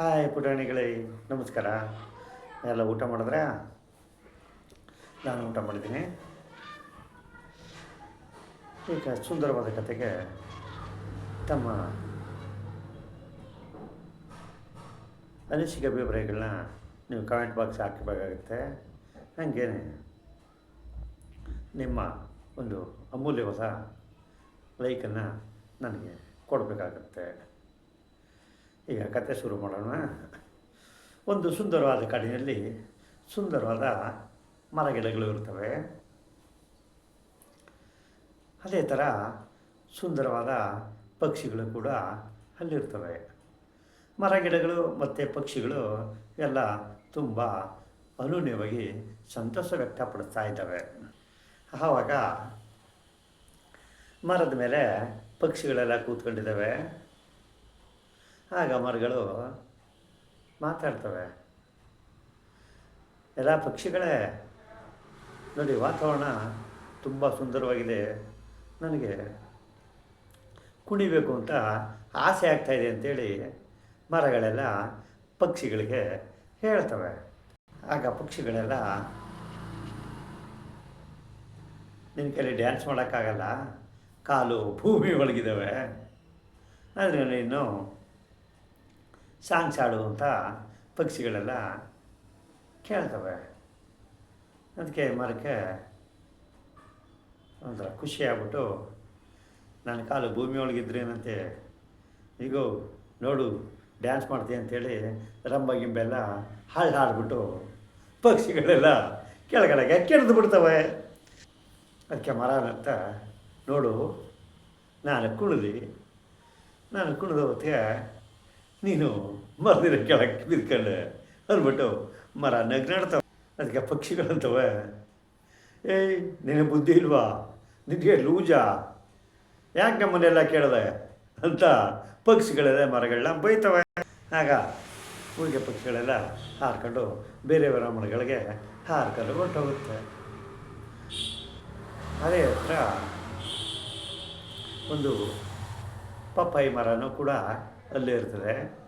Hi ಪುಟಾಣಿಗಳೇ, ನಮಸ್ಕಾರ. ಎಲ್ಲ ಊಟ ಮಾಡಿದ್ರೆ? ನಾನು ಊಟ ಮಾಡಿದ್ದೀನಿ. ಈಗ ಸುಂದರವಾದ ಕತೆಗೆ ತಮ್ಮ ಅನಿಸಿಕೆ ಅಭಿಪ್ರಾಯಗಳನ್ನ ನೀವು ಕಮೆಂಟ್ ಬಾಕ್ಸ್ ಹಾಕಬೇಕಾಗುತ್ತೆ. ಹಾಗೇನೆ ನಿಮ್ಮ ಒಂದು ಅಮೂಲ್ಯವಾದ ಲೈಕನ್ನು ನನಗೆ ಕೊಡಬೇಕಾಗತ್ತೆ. ಈಗ ಕತೆ ಶುರು ಮಾಡೋಣ. ಒಂದು ಸುಂದರವಾದ ಕಾಡಿನಲ್ಲಿ ಸುಂದರವಾದ ಮರಗಿಡಗಳು ಇರ್ತವೆ ಅದೇ ಥರ ಸುಂದರವಾದ ಪಕ್ಷಿಗಳು ಕೂಡ ಅಲ್ಲಿರ್ತವೆ ಮರಗಿಡಗಳು ಮತ್ತು ಪಕ್ಷಿಗಳು ಎಲ್ಲ ತುಂಬ ಅನೂನ್ಯವಾಗಿ ಸಂತೋಷ ವ್ಯಕ್ತಪಡಿಸ್ತಾ ಇದ್ದಾವೆ. ಆವಾಗ ಮರದ ಮೇಲೆ ಪಕ್ಷಿಗಳೆಲ್ಲ ಕೂತ್ಕೊಂಡಿದ್ದಾವೆ. ಆಗ ಮರಗಳು ಮಾತಾಡ್ತವೆ. ಎಲ್ಲ ಪಕ್ಷಿಗಳೇ, ನೋಡಿ ವಾತಾವರಣ ತುಂಬ ಸುಂದರವಾಗಿದೆ. ನನಗೆ ಕುಣಿಬೇಕು ಅಂತ ಆಸೆ ಆಗ್ತಾಯಿದೆ ಅಂತೇಳಿ ಮರಗಳೆಲ್ಲ ಪಕ್ಷಿಗಳಿಗೆ ಹೇಳ್ತವೆ. ಆಗ ಪಕ್ಷಿಗಳೆಲ್ಲ, ನಿನ್ನ ಕೈಲಿ ಡ್ಯಾನ್ಸ್ ಮಾಡೋಕ್ಕಾಗಲ್ಲ, ಕಾಲು ಭೂಮಿ ಒಳಗಿದ್ದಾವೆ. ಆದರೆ ನೀನು ಸಾಂಗ್ಸ್ ಆಡುವಂಥ ಪಕ್ಷಿಗಳೆಲ್ಲ ಕೇಳ್ತವೆ. ಅದಕ್ಕೆ ಮರಕ್ಕೆ ಒಂಥರ ಖುಷಿ ಆಗ್ಬಿಟ್ಟು ನನ್ನ ಕಾಲು ಭೂಮಿ ಒಳಗಿದ್ರೇನಂತೆ ಈಗ, ನೋಡು, ಡ್ಯಾನ್ಸ್ ಮಾಡ್ತೀನಿ ಅಂತೇಳಿ ರಂಬ ಗಿಂಬೆಲ್ಲ ಹಾಳು ಹಾಡ್ಬಿಟ್ಟು ಪಕ್ಷಿಗಳೆಲ್ಲ ಕೆಳಗಡೆಗೆ ಕೆಡ್ದು ಬಿಡ್ತವೆ. ಅದಕ್ಕೆ ಮರ ಅಂತ, ನೋಡು, ನಾನು ಕುಣಿದು, ನಾನು ಕುಣಿದ ಹೊತ್ತಿಗೆ ನೀನು ಮರದಿನ ಕೆಳಗೆ ಬಿದ್ಕೊಂಡೆ ಅಂದ್ಬಿಟ್ಟು ಮರ ನಗ್ನಾಡ್ತಾವ ಅದಕ್ಕೆ ಪಕ್ಷಿಗಳಂತವೆ. ಏಯ್ ನಿನ್ನ ಬುದ್ಧಿ ಇಲ್ವಾ? ನಿನಗೆ ಲೂಜಾ. ಯಾಕೆ ನಮ್ಮನ್ನೆಲ್ಲ ಕೇಳಿದೆ? ಅಂತ ಪಕ್ಷಿಗಳೆಲ್ಲ ಮರಗಳನ್ನ ಬೈತವೆ. ಆಗ ಪೂಜೆ ಪಕ್ಷಿಗಳೆಲ್ಲ ಹಾರ್ಕೊಂಡು ಬೇರೆ ಮರಗಳಿಗೆ ಹಾರ್ಕೊಂಡು ಹೊರಟೋಗುತ್ತೆ. ಅದೇ ಹತ್ರ ಒಂದು ಪಪ್ಪಾಯಿ ಮರನೂ ಕೂಡ ಅಲ್ಲೇ ಇರ್ತದೆ.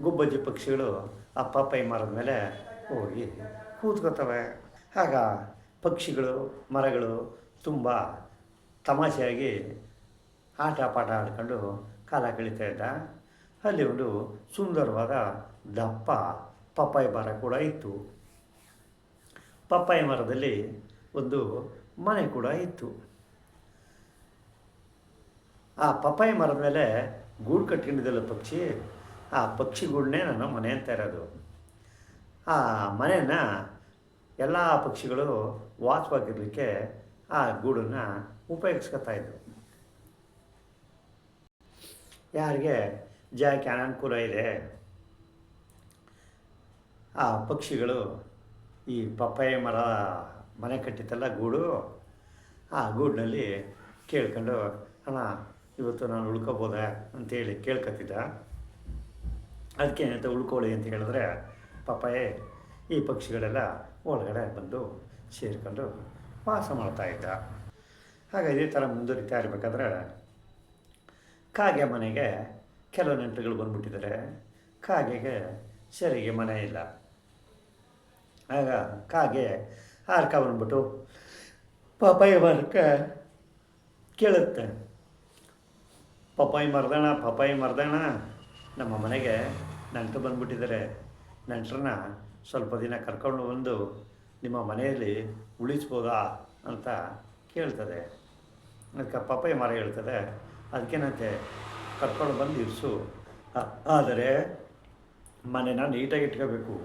ಗುಬ್ಬಜ್ಜಿ ಪಕ್ಷಿಗಳು ಆ ಪಪ್ಪಾಯಿ ಮರದ ಮೇಲೆ ಹೋಗಿ ಕೂತ್ಕೋತವೆ. ಆಗ ಪಕ್ಷಿಗಳು, ಮರಗಳು ತುಂಬ ತಮಾಷೆಯಾಗಿ ಆಟ, ಪಾಠ ಆಡ್ಕೊಂಡು ಕಾಲ ಕಳೀತಾ ಇದ್ದ. ಅಲ್ಲಿ ಒಂದು ಸುಂದರವಾದ ದಪ್ಪ ಪಪ್ಪಾಯಿ ಮರ ಕೂಡ ಇತ್ತು. ಪಪ್ಪಾಯಿ ಮರದಲ್ಲಿ ಒಂದು ಮನೆ ಕೂಡ ಇತ್ತು. ಆ ಪಪ್ಪಾಯಿ ಮರದ ಮೇಲೆ ಗೂಡು ಕಟ್ಕೊಂಡಿದ್ದಲ್ಲ ಪಕ್ಷಿ, ಆ ಪಕ್ಷಿ ಗೂಡನ್ನೇ ನಾನು ಮನೆ ಅಂತ ಇರೋದು. ಆ ಮನೆಯನ್ನು ಎಲ್ಲ ಪಕ್ಷಿಗಳು ವಾಸವಾಗಿರಲಿಕ್ಕೆ ಆ ಗೂಡನ್ನು ಉಪಯೋಗಿಸ್ಕೊತಾ ಇದ್ವು ಯಾರಿಗೆ? ಜಾಗಕ್ಕೆ ಅನಾನುಕೂಲ ಇದೆ. ಆ ಪಕ್ಷಿಗಳು ಈ ಪಪ್ಪಾಯ ಮರ ಮನೆ ಕಟ್ಟಿತ್ತಲ್ಲ ಗೂಡು, ಆ ಗೂಡಿನಲ್ಲಿ ಕೇಳ್ಕೊಂಡು, ಅಣ್ಣ ಇವತ್ತು ನಾನು ಉಳ್ಕೊಬೋದಾ ಅಂತೇಳಿ ಕೇಳ್ಕೊತಿದ್ದ ಅದಕ್ಕೆ ಅಂತ ಉಳ್ಕೊಳ್ಳಿ ಅಂತ ಹೇಳಿದ್ರೆ, ಪಪ್ಪಾಯೆ, ಈ ಪಕ್ಷಿಗಳೆಲ್ಲ ಒಳಗಡೆ ಬಂದು ಸೇರಿಕೊಂಡು ವಾಸ ಮಾಡ್ತಾ ಇದ್ದ. ಹಾಗ ಇದೇ ಥರ ಮುಂದುವರಿತಾ ಇರಬೇಕಾದ್ರೆ ಕಾಗೆ ಮನೆಗೆ ಕೆಲವು ನೆಂಟರುಗಳು ಬಂದುಬಿಟ್ಟಿದ್ದಾರೆ. ಕಾಗೆಗೆ ಸರಿಗೆ ಮನೆ ಇಲ್ಲ. ಆಗ ಕಾಗೆ ಹಾರ್ಕ ಬಂದ್ಬಿಟ್ಟು, ಪಪ್ಪಾಯಿ ಬರ್ಕ ಕೇಳುತ್ತೆ. ಪಪ್ಪಾಯಿ ಮರ್ದಣ ಪಪ್ಪಾಯಿ ಮರ್ದಣ. ನಮ್ಮ ಮನೆಗೆ ನೆಂಟರು ಬಂದ್ಬಿಟ್ಟಿದ್ದಾರೆ. ನೆಂಟರನ್ನ ಸ್ವಲ್ಪ ದಿನ ಕರ್ಕೊಂಡು ಬಂದು ನಿಮ್ಮ ಮನೆಯಲ್ಲಿ ಉಳಿಸ್ಬೋದಾ ಅಂತ ಕೇಳ್ತದೆ. ಅದಕ್ಕೆ ಪಪ್ಪಾಯಿ ಮರ ಹೇಳ್ತದೆ. ಅದಕ್ಕೇನಂತೆ, ಕರ್ಕೊಂಡು ಬಂದು ಇರಿಸು. ಆದರೆ ಮನೆನ ನೀಟಾಗಿ ಇಟ್ಕೋಬೇಕು.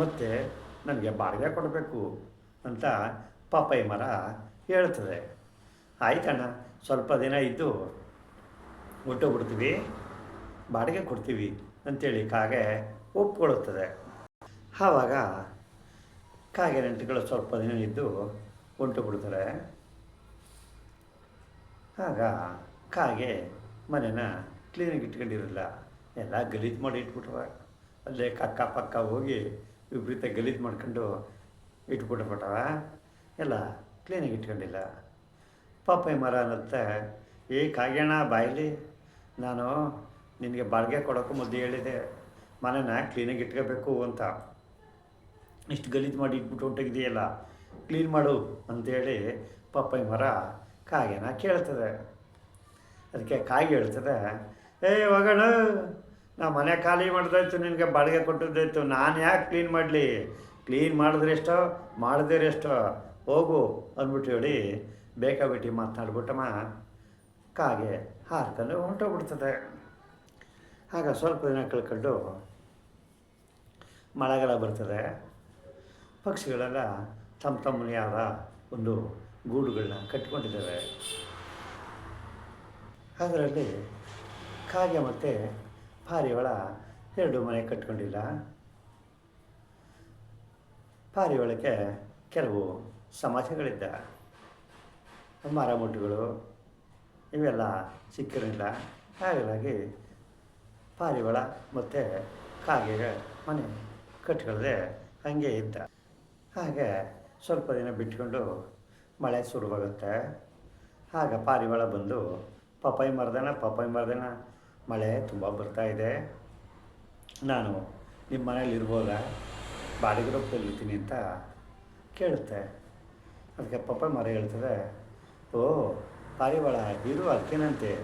ಮತ್ತು ನನಗೆ ಬಾಡಿಗೆ ಕೊಡಬೇಕು ಅಂತ ಪಪ್ಪಾಯಿ ಮರ ಹೇಳ್ತದೆ. ಆಯ್ತಣ್ಣ, ಸ್ವಲ್ಪ ದಿನ ಇದ್ದು ಹೊಟ್ಟೋಗ್ಬಿಡ್ತೀವಿ ಬಾಡಿಗೆ ಕೊಡ್ತೀವಿ ಅಂತೇಳಿ ಕಾಗೆ ಒಪ್ಕೊಳ್ಳುತ್ತದೆ. ಆವಾಗ ಕಾಗೆ ನೆಂಟುಗಳು ಸ್ವಲ್ಪ ದಿನ ಇದ್ದು ಹೊಂಟು ಬಿಡ್ತಾರೆ ಆಗ ಕಾಗೆ ಮನೆನ ಕ್ಲೀನಾಗಿ ಇಟ್ಕೊಂಡಿರಲಿಲ್ಲ ಎಲ್ಲ ಗಲೀಜು ಮಾಡಿ ಇಟ್ಬಿಟ್ವ ಅಲ್ಲೇ ಕಕ್ಕ ಪಕ್ಕ ಹೋಗಿ ವಿಪರೀತ ಗಲೀಜು ಮಾಡ್ಕೊಂಡು ಇಟ್ಬಿಟ್ಬಿಟ್ಟವ ಎಲ್ಲ ಕ್ಲೀನಾಗಿ ಇಟ್ಕೊಂಡಿಲ್ಲ. ಪಾಪ ಮರ ಅನ್ನತ್ತೆ. ಏ ಕಾಗೆಣ ಬಾಯ್ಲಿ. ನಾನು ನಿನಗೆ ಬಾಡಿಗೆ ಕೊಡೋಕ್ಕೂ ಮುದ್ದೆ ಹೇಳಿದೆ, ಮನೆನ ಕ್ಲೀನಾಗಿ ಇಟ್ಕೋಬೇಕು ಅಂತ. ಇಷ್ಟು ಗಲೀಜು ಮಾಡಿ ಇಟ್ಬಿಟ್ಟು ಹೊಂಟೋಗಿದೆಯಲ್ಲ ಕ್ಲೀನ್ ಮಾಡು ಅಂತೇಳಿ ಪಪ್ಪಾಯಿ ಮರ ಕಾಗೆನ ಕೇಳ್ತದೆ. ಅದಕ್ಕೆ ಕಾಗೆ ಹೇಳ್ತದೆ, ಏ ಹೋಗೋಣ ನಾ ಮನೆ ಖಾಲಿ ಮಾಡಿದಾಯ್ತು, ನಿನಗೆ ಬಾಡಿಗೆ ಕೊಟ್ಟಿದ್ದಾಯ್ತು, ನಾನು ಯಾಕೆ ಕ್ಲೀನ್ ಮಾಡಲಿ? ಕ್ಲೀನ್ ಮಾಡಿದ್ರೆ ಎಷ್ಟೋ ಮಾಡಿದ್ರೆ ಎಷ್ಟೋ. ಹೋಗು, ಅಂದ್ಬಿಟ್ಟು ಹೇಳಿ ಬೇಕಾಬಿಟ್ಟು ಮಾತನಾಡ್ಬಿಟ್ಟಮ್ಮ ಕಾಗೆ. ಹಾರ್ಕೊಂಡು ಹೊಂಟೋಗ್ಬಿಡ್ತದೆ ಆಗ ಸ್ವಲ್ಪ ದಿನ ಕಳ್ಕೊಂಡು ಮಳೆಗಾಲ ಬರ್ತದೆ. ಪಕ್ಷಿಗಳೆಲ್ಲ ತಮ್ಮ ತಮ್ಮನೇ ಆದ ಒಂದು ಗೂಡುಗಳನ್ನ ಕಟ್ಕೊಂಡಿದ್ದಾವೆ ಅದರಲ್ಲಿ ಕಾಗೆ ಮತ್ತು ಪಾರಿವಾಳ ಎರಡು ಮನೆ ಕಟ್ಕೊಂಡಿಲ್ಲ. ಪಾರಿವಾಳಕ್ಕೆ ಕೆಲವು ಸಮಾಜಗಳಿದ್ದ ಮರ ಮುಟ್ಟುಗಳು ಇವೆಲ್ಲ ಸಿಕ್ಕಿರಲಿಲ್ಲ ಹಾಗಾಗಿ ಪಾರಿವಾಳ ಮತ್ತು ಕಾಗೆಗೆ ಮನೆ ಕಟ್ಕೊಳ್ಳದೆ ಹಾಗೆ ಇದ್ದ. ಹಾಗೆ ಸ್ವಲ್ಪ ದಿನ ಬಿಟ್ಕೊಂಡು ಮಳೆ ಶುರುವಾಗುತ್ತೆ. ಆಗ ಪಾರಿವಾಳ ಬಂದು ಪಪಾಯಿ ಮರದನ ಪಪಾಯಿ ಮರದನ, ಮಳೆ ತುಂಬ ಬರ್ತಾ ಇದೆ. ನಾನು ನಿಮ್ಮ ಮನೇಲಿ ಇರ್ಬೋದ? ಬಾಡಿಗೆ ರೂಪದಲ್ಲಿ ಇರ್ತೀನಿ ಅಂತ ಕೇಳುತ್ತೆ. ಅದಕ್ಕೆ ಪಪ್ಪಾಯಿ ಮರ ಹೇಳ್ತದೆ, ಓ ಪಾರಿವಾಳ ಇರು ಅದಕ್ಕೇನಂತೆ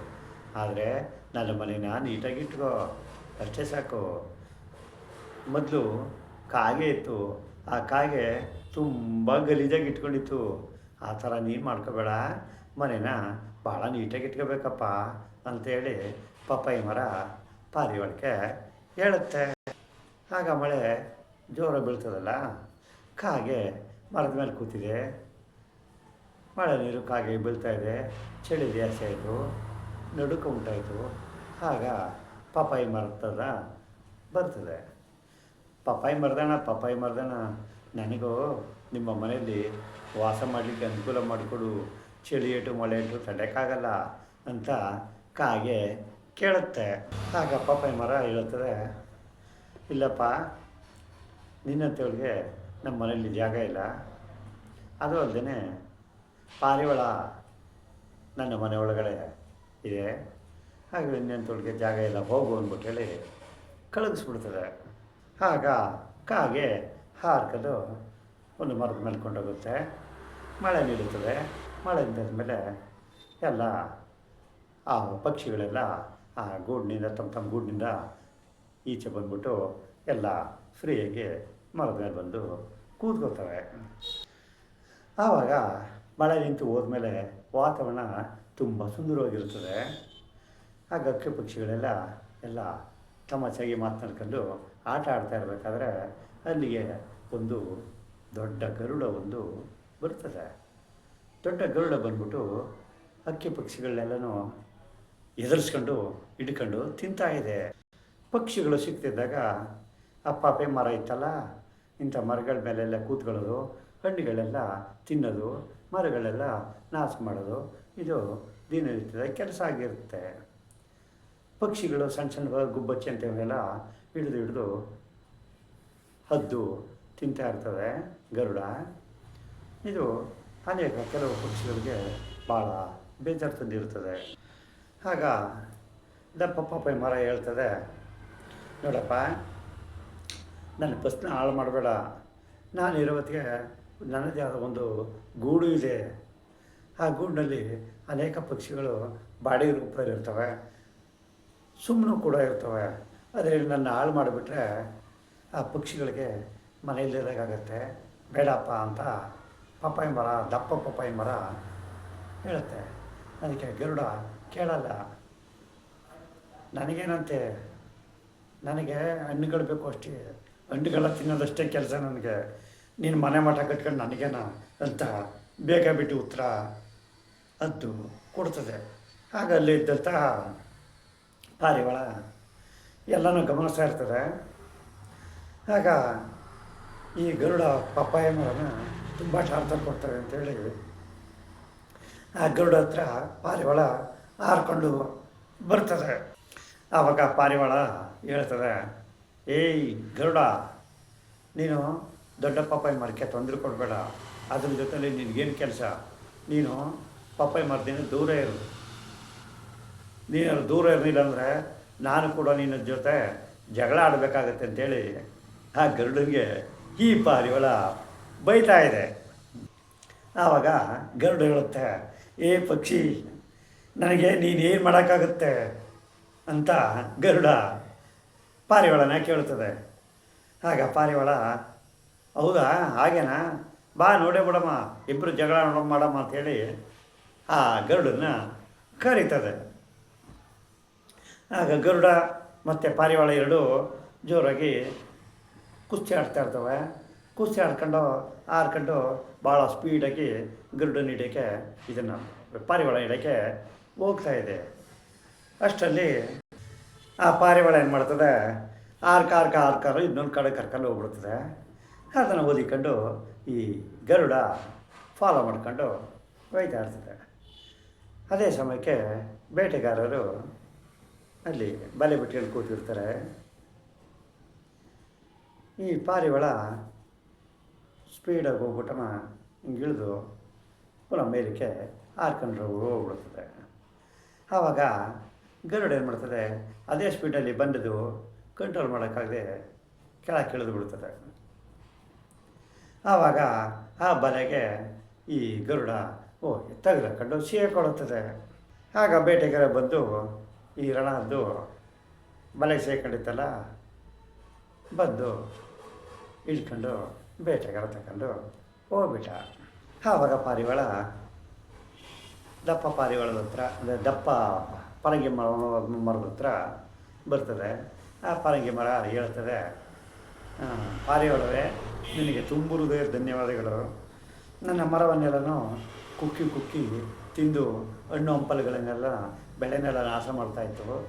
ಆದರೆ ನನ್ನ ಮನೆನ ನೀಟಾಗಿ ಇಟ್ಕೋ. ಅಷ್ಟೇ ಸಾಕು. ಮೊದಲು ಕಾಗೆ ಇತ್ತು. ಆ ಕಾಗೆ ತುಂಬ ಗಲೀಜಾಗಿ ಇಟ್ಕೊಂಡಿತ್ತು. ಆ ಥರ ನೀನು ಮಾಡ್ಕೋಬೇಡ. ಮನೇನ ಭಾಳ ನೀಟಾಗಿ ಇಟ್ಕೋಬೇಕಪ್ಪ ಅಂತೇಳಿ ಪಪ್ಪಾಯಿ ಮರ ಪಾರಿವಾಳಕ್ಕೆ ಹೇಳುತ್ತೆ. ಆಗ ಮಳೆ ಜೋರ ಬೀಳ್ತದಲ್ಲ. ಕಾಗೆ ಮರದ ಮೇಲೆ ಕೂತಿದೆ. ಮಳೆ ನೀರು ಕಾಗೆ ಬೀಳ್ತಾ ಇದೆ. ಚಳಿ ಜಾಸ್ತಿ ಆಯಿತು. ನಡುಕ ಉಂಟಾಯಿತು. ಆಗ ಪಪ್ಪಾಯಿ ಮರ್ತದ ಬರ್ತದೆ. ಪಪ್ಪಾಯಿ ಮರದಣ ಪಪ್ಪಾಯಿ ಮರದಣ. ನನಗೂ ನಿಮ್ಮ ಮನೆಯಲ್ಲಿ ವಾಸ ಮಾಡಲಿಕ್ಕೆ ಅನುಕೂಲ ಮಾಡಿಕೊಡು. ಚಳಿ ಏಟು, ಮಳೆ ಏಟು ತಡೆಯೋಕ್ಕಾಗಲ್ಲ ಅಂತ ಕಾಗೆ ಕೇಳುತ್ತೆ. ಆಗ ಪಪ್ಪಾಯಿ ಮರ ಹೇಳುತ್ತದೆ ಇಲ್ಲಪ್ಪ ನಿನ್ನಂಥವ್ರಿಗೆ ನಮ್ಮ ಮನೆಯಲ್ಲಿ ಜಾಗ ಇಲ್ಲ. ಅದು ಅಲ್ಲದೆ ಪಾರಿವಾಳ ನನ್ನ ಮನೆ ಒಳಗಡೆ ಇದೆ. ಹಾಗೆ ನಿನ್ನಂಥವ್ಳಿಗೆ ಜಾಗ ಇಲ್ಲ, ಹೋಗು ಅಂದ್ಬಿಟ್ಟು ಹೇಳಿ ಕಳಗಿಸ್ಬಿಡ್ತದೆ. ಆಗ ಕಾಗೆ ಹಾರ್ಕೊಂಡು ಒಂದು ಮರದ ಮೇಲೆ ಕೊಂಡೋಗುತ್ತೆ. ಮಳೆ ನಿಲ್ಲುತ್ತದೆ. ಮಳೆ ನಿಂತಾದ್ಮೇಲೆ ಎಲ್ಲ ಆ ಪಕ್ಷಿಗಳೆಲ್ಲ ಆ ಗೂಡಿನಿಂದ, ತಮ್ಮ ತಮ್ಮ ಗೂಡಿನಿಂದ ಈಚೆ ಬಂದ್ಬಿಟ್ಟು ಎಲ್ಲ ಫ್ರೀಯಾಗಿ ಮರದ ಮೇಲೆ ಬಂದು ಕೂತ್ಕೋತವೆ ಆವಾಗ ಮಳೆ ನಿಂತು ಹೋದ್ಮೇಲೆ ವಾತಾವರಣ ತುಂಬ ಸುಂದರವಾಗಿರುತ್ತದೆ. ಆ ಗಕ್ಕೆ ಪಕ್ಷಿಗಳೆಲ್ಲ ಎಲ್ಲ ತಮಾಷೆಯಾಗಿ ಮಾತನಾಡ್ಕೊಂಡು ಆಟ ಆಡ್ತಾ ಇರಬೇಕಾದ್ರೆ ಅಲ್ಲಿಗೆ ಒಂದು ದೊಡ್ಡ ಗರುಡ ಒಂದು ಬರ್ತದೆ ದೊಡ್ಡ ಗರುಡ ಬಂದ್ಬಿಟ್ಟು ಹಕ್ಕಿ ಪಕ್ಷಿಗಳನ್ನೆಲ್ಲನೂ ಎದುರಿಸ್ಕೊಂಡು ಹಿಡ್ಕೊಂಡು ತಿಂತಾ ಇದೆ. ಪಕ್ಷಿಗಳು ಸಿಗ್ತಿದ್ದಾಗ ಅಪ್ಪಾಪೆ ಮರ ಇತ್ತಲ್ಲ, ಇಂಥ ಮರಗಳ ಮೇಲೆಲ್ಲ ಕೂತ್ಕೊಳ್ಳೋದು, ಹಣ್ಣುಗಳೆಲ್ಲ ತಿನ್ನೋದು ಮರಗಳೆಲ್ಲ ನಾಶ ಮಾಡೋದು, ಇದು ದಿನನಿತ್ಯದ ಕೆಲಸ ಆಗಿರುತ್ತೆ. ಪಕ್ಷಿಗಳು, ಸಣ್ಣ ಸಣ್ಣ ಗುಬ್ಬಚ್ಚಿ ಅಂತವೆಲ್ಲ ಹಿಡಿದು ಹಿಡಿದು ಹದ್ದು ತಿಂತಾ ಇರ್ತದೆ ಗರುಡ. ಇದು ಅನೇಕ ಕೆಲವು ಪಕ್ಷಿಗಳಿಗೆ ಭಾಳ ಬೇಜಾರು ತಂದಿರ್ತದೆ. ಆಗ ದಪ್ಪ ಪಾಪ ಮರ ಹೇಳ್ತದೆ, ನೋಡಪ್ಪ, ನನ್ನ ಫಸ್ಟ್ನ ಹಾಳು ಮಾಡಬೇಡ. ನಾನು ಇರೋವತ್ತಿಗೆ ನನ್ನದೇ ಆದ ಒಂದು ಗೂಡು ಇದೆ. ಆ ಗೂಡಿನಲ್ಲಿ ಅನೇಕ ಪಕ್ಷಿಗಳು ಬಾಡಿ ರೂಪದಲ್ಲಿ ಇರ್ತವೆ. ಸುಮ್ಮನೆ ಕೂಡ ಇರ್ತವೆ. ಅದರಲ್ಲಿ ನನ್ನ ಹಾಳು ಮಾಡಿಬಿಟ್ರೆ ಆ ಪಕ್ಷಿಗಳಿಗೆ ಮನೆಯಲ್ಲಿರೋಕ್ಕಾಗತ್ತೆ ಬೇಡಪ್ಪ ಅಂತ ಪಪ್ಪಾಯಿ ಮರ, ದಪ್ಪ ಪಪ್ಪಾಯಿ ಮರ ಹೇಳುತ್ತೆ. ಅದಕ್ಕೆ ಗರುಡ ಕೇಳಲ್ಲ. ನನಗೇನಂತೆ? ನನಗೆ ಹಣ್ಣುಗಳು ಬೇಕು ಅಷ್ಟೇ. ಹಣ್ಣುಗಳ ತಿನ್ನೋದಷ್ಟೇ ಕೆಲಸ ನನಗೆ. ನೀನು ಮನೆ ಮಠ ಕಟ್ಕೊಂಡು ನನಗೇನ ಅಂತ ಬೇಗ ಬಿಟ್ಟು ಉತ್ತರ ಅದು ಕೊಡ್ತದೆ. ಆಗ ಅಲ್ಲಿ ಇದ್ದಂತಹ ಪಾರಿವಾಳ ಎಲ್ಲನೂ ಗಮನಿಸ್ತಾ ಇರ್ತದೆ. ಆಗ ಈ ಗರುಡ ಪಪ್ಪಾಯ ಮರನ ತುಂಬ ಟಾರ್ಚರ್ ಕೊಡ್ತಾರೆ ಅಂತೇಳಿ ಆ ಗರುಡ ಹತ್ರ ಪಾರಿವಾಳ ಹಾರ್ಕೊಂಡು ಬರ್ತದೆ. ಆವಾಗ ಪಾರಿವಾಳ ಹೇಳ್ತದೆ, ಏಯ್ ಗರುಡ, ನೀನು ದೊಡ್ಡ ಪಪ್ಪಾಯಿ ಮರಕ್ಕೆ ತೊಂದರೆ ಕೊಡಬೇಡ. ಅದ್ರ ಜೊತೆಲಿ ನಿನಗೇನು ಕೆಲಸ? ನೀನು ಪಪ್ಪಾಯಿ ಮರದಿಂದ ದೂರ ಇರು. ನೀನು ದೂರ ಇರಲಿಲ್ಲ ಅಂದರೆ ನಾನು ಕೂಡ ನಿನ್ನ ಜೊತೆ ಜಗಳ ಆಡಬೇಕಾಗತ್ತೆ ಅಂತೇಳಿ ಆ ಗರುಡನಿಗೆ ಈ ಪಾರಿವಾಳ ಬೈತಾ ಇದೆ. ಆವಾಗ ಗರುಡ ಹೇಳುತ್ತೆ, ಏ ಪಕ್ಷಿ, ನನಗೆ ನೀನು ಏನು ಮಾಡೋಕ್ಕಾಗುತ್ತೆ? ಅಂತ ಗರುಡ ಪಾರಿವಾಳನ ಕೇಳ್ತದೆ. ಆಗ ಪಾರಿವಾಳ ಹೌದಾ? ಹಾಗೇನಾ? ಬಾ, ನೋಡೇ ಬಿಡಮ್ಮ. ಇಬ್ಬರು ಜಗಳ ನೋಡ ಮಾಡಮ್ಮ ಅಂಥೇಳಿ ಆ ಗರುಡನ್ನ ಕರೀತದೆ. ಆಗ ಗರುಡ ಮತ್ತು ಪಾರಿವಾಳ ಎರಡು ಜೋರಾಗಿ ಕುಸ್ತಿ ಆಡ್ತಾ ಇರ್ತವೆ. ಕುಸ್ತಿ ಆಡ್ಕೊಂಡು ಆಡ್ಕೊಂಡು ಭಾಳ ಸ್ಪೀಡಾಗಿ ಗರುಡನ ಹಿಡಿಯೋಕ್ಕೆ ಇದನ್ನು ಪಾರಿವಾಳ ಹಿಡಿಯೋಕ್ಕೆ ಹೋಗ್ತಾ ಇದೆ. ಅಷ್ಟರಲ್ಲಿ ಆ ಪಾರಿವಾಳ ಏನು ಮಾಡ್ತದೆ? ಆರ್ಕ ಆರ್ಕ ಆರ್ಕಾರು ಇನ್ನೊಂದು ಕಡೆ ಕರ್ಕೊಂಡು ಹೋಗ್ಬಿಡ್ತದೆ. ಅದನ್ನು ಓದಿಕೊಂಡು ಈ ಗರುಡ ಫಾಲೋ ಮಾಡ್ಕೊಂಡು ಒಯ್ತಾ ಇರ್ತದೆ ಅದೇ ಸಮಯಕ್ಕೆ ಬೇಟೆಗಾರರು ಅಲ್ಲಿ ಬಲೆ ಬಿಟ್ಕೊಂಡು ಕೂತಿರ್ತಾರೆ. ಈ ಪಾರಿವಾಳ ಸ್ಪೀಡಾಗಿ ಹೋಗ್ಬಿಟ್ಟನ ಹಿಂಗೆ ಇಳಿದು ಪುನಃ ಮೇಲಕ್ಕೆ ಹಾರ್ಕೊಂಡು ಹೋಗ್ಬಿಡ್ತದೆ. ಆವಾಗ ಗರುಡ ಏನು ಮಾಡ್ತದೆ, ಅದೇ ಸ್ಪೀಡಲ್ಲಿ ಬಂದದು ಕಂಟ್ರೋಲ್ ಮಾಡೋಕ್ಕಾಗದೆ ಕೆಳಗೆ ಇಳಿದು ಬಿಡ್ತದೆ. ಆವಾಗ ಆ ಬಲೆಗೆ ಈ ಗರುಡ, ಓ ತೆಗೆದುಕೊಂಡು ಸೇರಿಕೊಳ್ಳುತ್ತದೆ ಆಗ ಬೇಟೆಗಾರ ಬಂದು ಈ ರಣದ್ದು ಬಲೆಗೆ ಸೇರ್ಕೊಂಡಿತ್ತಲ್ಲ, ಬಂದು ಇಳ್ಕೊಂಡು ಬೇಟೆಗಾರ ತಗೊಂಡು ಹೋಗ್ಬಿಟ್ಟ. ಆವಾಗ ಪಾರಿವಾಳ, ದಪ್ಪ ಪಾರಿವಾಳದ ಹತ್ರ, ಅಂದರೆ ದಪ್ಪ ಪರಂಗಿ ಮರ ಮರದ ಹತ್ರ ಬರ್ತದೆ. ಆ ಪರಂಗಿ ಮರ ಹೇಳ್ತದೆ "ಆ, ಪಾರಿವಾಳವೇ ನಿನಗೆ ತುಂಬ ಹೃದಯ ಧನ್ಯವಾದಗಳು. ನನ್ನ ಮರವನ್ನೆಲ್ಲನೂ ಕುಕ್ಕಿ ಕುಕ್ಕಿ ತಿಂದು ಹಣ್ಣು ಹಂಪಲುಗಳನ್ನೆಲ್ಲ ಬೆಳೆನೆಲ್ಲ ನಾಶ ಮಾಡ್ತಾಯಿತ್ತು.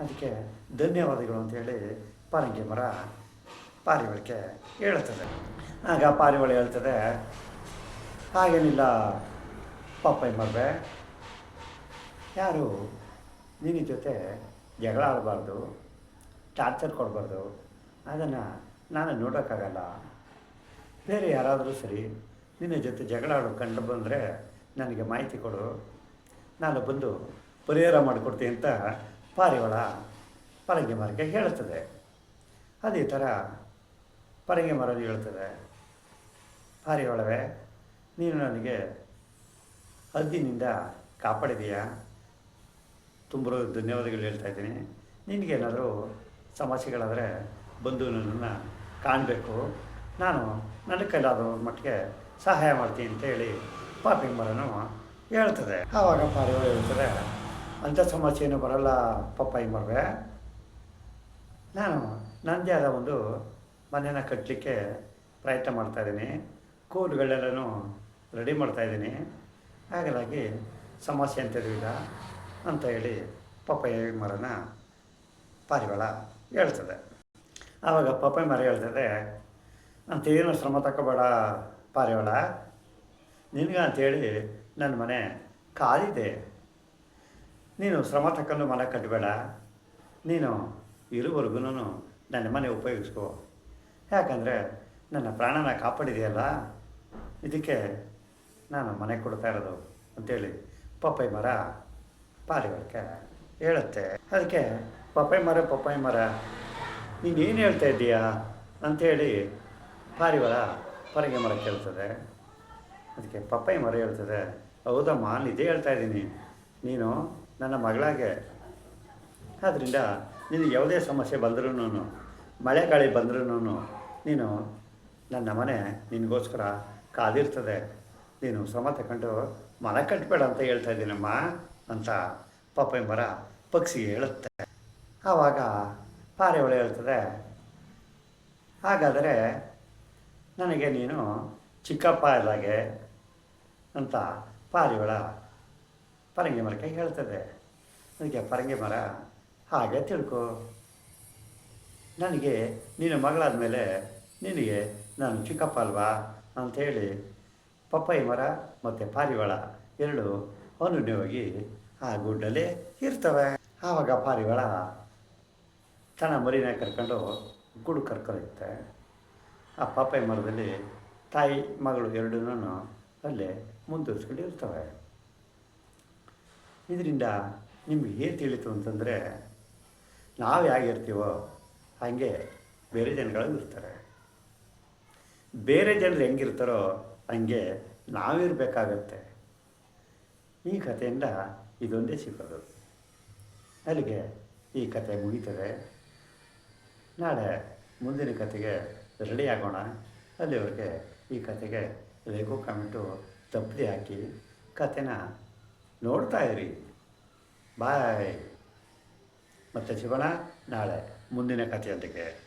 ಅದಕ್ಕೆ ಧನ್ಯವಾದಗಳು ಅಂತೇಳಿ ಪಾರಂಗಿ ಮರ ಪಾರಿವಳಿಕೆ ಹೇಳ್ತದೆ ಆಗ ಪಾರಿವಳಿ ಹೇಳ್ತದೆ ಹಾಗೇನಿಲ್ಲ ಪಪ್ಪಾಯಿ ಮರವೆ. ಯಾರು ನಿನ್ನ ಜೊತೆ ಜಗಳ ಆಡಬಾರ್ದು ಟಾರ್ಚರ್ ಕೊಡಬಾರ್ದು. ಅದನ್ನು ನಾನು ನೋಡೋಕ್ಕಾಗಲ್ಲ. ಬೇರೆ ಯಾರಾದರೂ ಸರಿ ನಿನ್ನ ಜೊತೆ ಜಗಳ ಕಂಡು ಬಂದರೆ ನನಗೆ ಮಾಹಿತಿ ಕೊಡು. ನಾನು ಬಂದು ಪರಿಹಾರ ಮಾಡಿಕೊಡ್ತೀನಿ ಅಂತ ಪಾರಿವಾಳ ಪರಂಗಿ ಮರಕ್ಕೆ ಹೇಳುತ್ತದೆ. ಅದೇ ಥರ ಪರಂಗಿ ಮರ ಹೇಳ್ತದೆ. ಪಾರಿವಾಳವೇ, ನೀನು ನನಗೆ ಅಗ್ನಿನಿಂದ ಕಾಪಾಡಿದೀಯಾ? ತುಂಬ ಧನ್ಯವಾದಗಳು ಹೇಳ್ತಾ ಇದ್ದೀನಿ. ನಿನಗೇನಾದರೂ ಸಮಸ್ಯೆಗಳಾದರೆ ಬಂದು ನನ್ನನ್ನು ಕಾಣಬೇಕು. ನಾನು ನನ್ನ ಕೈಲಾದ ಮಟ್ಟಿಗೆ ಸಹಾಯ ಮಾಡ್ತೀನಿ ಅಂತ ಹೇಳಿ ಪಾಪಿಂಗ್ ಮರನು ಹೇಳ್ತದೆ. ಆವಾಗ ಪಾರಿವಾಳ ಹೇಳ್ತಾರೆ, ಅಂಥ ಸಮಸ್ಯೆ ಏನು ಬರಲ್ಲ ಪಪ್ಪಾಯಿ ಮರವೇ ನಾನು ನನ್ನದೇ ಆದ ಒಂದು ಮನೆಯನ್ನು ಕಟ್ಟಲಿಕ್ಕೆ ಪ್ರಯತ್ನ ಮಾಡ್ತಾಯಿದ್ದೀನಿ ಕೂಲ್ಗಳೆಲ್ಲೂ ರೆಡಿ ಮಾಡ್ತಾಯಿದ್ದೀನಿ ಹಾಗಾಗಿ ಸಮಸ್ಯೆ ಅಂತ ಈಗ ಅಂತ ಹೇಳಿ ಪಪ್ಪಾಯಿ ಮರನ ಪಾರಿವಾಳ ಹೇಳ್ತದೆ. ಆವಾಗ ಪಪ್ಪಾಯಿ ಮರ ಹೇಳ್ತದೆ ಅಂತೇನು ಶ್ರಮ ತಗೋಬೇಡ ಪಾರಿವಾಳ. ನಿನಗೆ ಅಂತೇಳಿ ನನ್ನ ಮನೆ ಕಾಲಿದೆ. ನೀನು ಶ್ರಮ ತಕೊಂಡು ಮನೆ ಕಟ್ಟಬೇಡ ನೀನು ಇರುವರೆಗೂ ನನ್ನ ಮನೆ ಉಪಯೋಗಿಸ್ಕೋ. ಯಾಕಂದರೆ ನನ್ನ ಪ್ರಾಣನ ಕಾಪಾಡಿದೆಯಲ್ಲ, ಇದಕ್ಕೆ ನಾನು ಮನೆ ಕೊಡ್ತಾ ಇರೋದು ಅಂತೇಳಿ ಪಪ್ಪಾಯಿ ಮರ ಪಾರಿವಾಳಕ್ಕೆ ಹೇಳುತ್ತೆ. ಅದಕ್ಕೆ ಪಪ್ಪಾಯಿ ಮರ ಪಪ್ಪಾಯಿ ಮರ ನೀನು ಏನು ಹೇಳ್ತಾ ಇದ್ದೀಯಾ? ಅಂಥೇಳಿ ಪಾರಿವಾಳ ಹೊರಗೆ ಮರ ಕೇಳ್ತದೆ. ಅದಕ್ಕೆ ಪಪ್ಪಾಯಿ ಮರ ಹೇಳ್ತದೆ. ಹೌದಮ್ಮ ನಿಜ ಹೇಳ್ತಾ ಇದ್ದೀನಿ. ನೀನು ನನ್ನ ಮಗಳಾಗೆ. ಆದ್ದರಿಂದ ನಿನಗೆ ಯಾವುದೇ ಸಮಸ್ಯೆ ಬಂದ್ರೂ ಮಳೆ ಗಾಳಿ ಬಂದ್ರೂ ನೀನು ನನ್ನ ಮನೆ ನಿನಗೋಸ್ಕರ ಕಾದಿರ್ತದೆ. ನೀನು ಶ್ರಮ ತಗೊಂಡು ಮನೆ ಕಟ್ಟಬೇಡ ಅಂತ ಹೇಳ್ತಾ ಇದ್ದೀನಮ್ಮ ಅಂತ ಪಪ್ಪಾಯಿ ಮರ ಪಕ್ಷಿಗೆ ಹೇಳುತ್ತೆ. ಆವಾಗ ಪಾರಿವಾಳ ಹೇಳ್ತದೆ. ಹಾಗಾದರೆ ನನಗೆ ನೀನು ಚಿಕ್ಕಪ್ಪ ಇದ್ದಾಗೆ ಅಂತ ಪಾರಿವಾಳ ಪರಂಗಿ ಮರಕ್ಕೆ ಹೇಳ್ತದೆ. ಅದಕ್ಕೆ ಪರಂಗಿ ಮರ ಹಾಗೆ ತಿಳ್ಕೊ. ನನಗೆ ನೀನು ಮಗಳಾದ ಮೇಲೆ ನಿನಗೆ ನಾನು ಚಿಕ್ಕಪ್ಪ ಅಲ್ವಾ ಅಂಥೇಳಿ ಪಪ್ಪಾಯಿ ಮರ ಮತ್ತು ಪಾರಿವಾಳ ಎರಡು ಅನುನ್ಯವಾಗಿ ಆ ಗುಡ್ಡಲ್ಲಿ ಇರ್ತವೆ. ಆವಾಗ ಪಾರಿವಾಳ ತನ್ನ ಮರಿನ ಕರ್ಕೊಂಡು ಗುಡು ಕರ್ಕೊಂಡೋಗ್ತಾ ಆ ಪಾಪೆ ಮರದಲ್ಲಿ ತಾಯಿ, ಮಗಳು ಎರಡೂ ಅಲ್ಲೇ ಮುಂದುವರಿಸ್ಕೊಂಡು ಇರ್ತವೆ. ಇದರಿಂದ ನಿಮ್ಗೆ ಏನು ತಿಳಿತು ಅಂತಂದರೆ, ನಾವು ಹೇಗಿರ್ತೀವೋ ಹಾಗೆ ಬೇರೆ ಜನಗಳು ಇರ್ತಾರೆ. ಬೇರೆ ಜನರು ಹೆಂಗಿರ್ತಾರೋ ಹಂಗೆ ನಾವಿರಬೇಕಾಗತ್ತೆ ಈ ಕಥೆಯಿಂದ ಇದೊಂದೇ ಸಿಗೋದು. ಅಲ್ಲಿಗೆ ಈ ಕತೆ ಮುಗೀತದೆ. ನಾಳೆ ಮುಂದಿನ ಕತೆಗೆ ರೆಡಿ ಆಗೋಣ. ಅಲ್ಲಿವರೆಗೆ ಈ ಕತೆಗೆ ಲೈಕು ಕಮೆಂಟು ತಪ್ಪದೆ ಹಾಕಿ ಕತೆನ ನೋಡ್ತಾ ಇರಿ. ಬಾಯ್ ಮತ್ತೆ ಸಿಗೋಣ ನಾಳೆ ಮುಂದಿನ ಕಥೆಯೊಂದಿಗೆ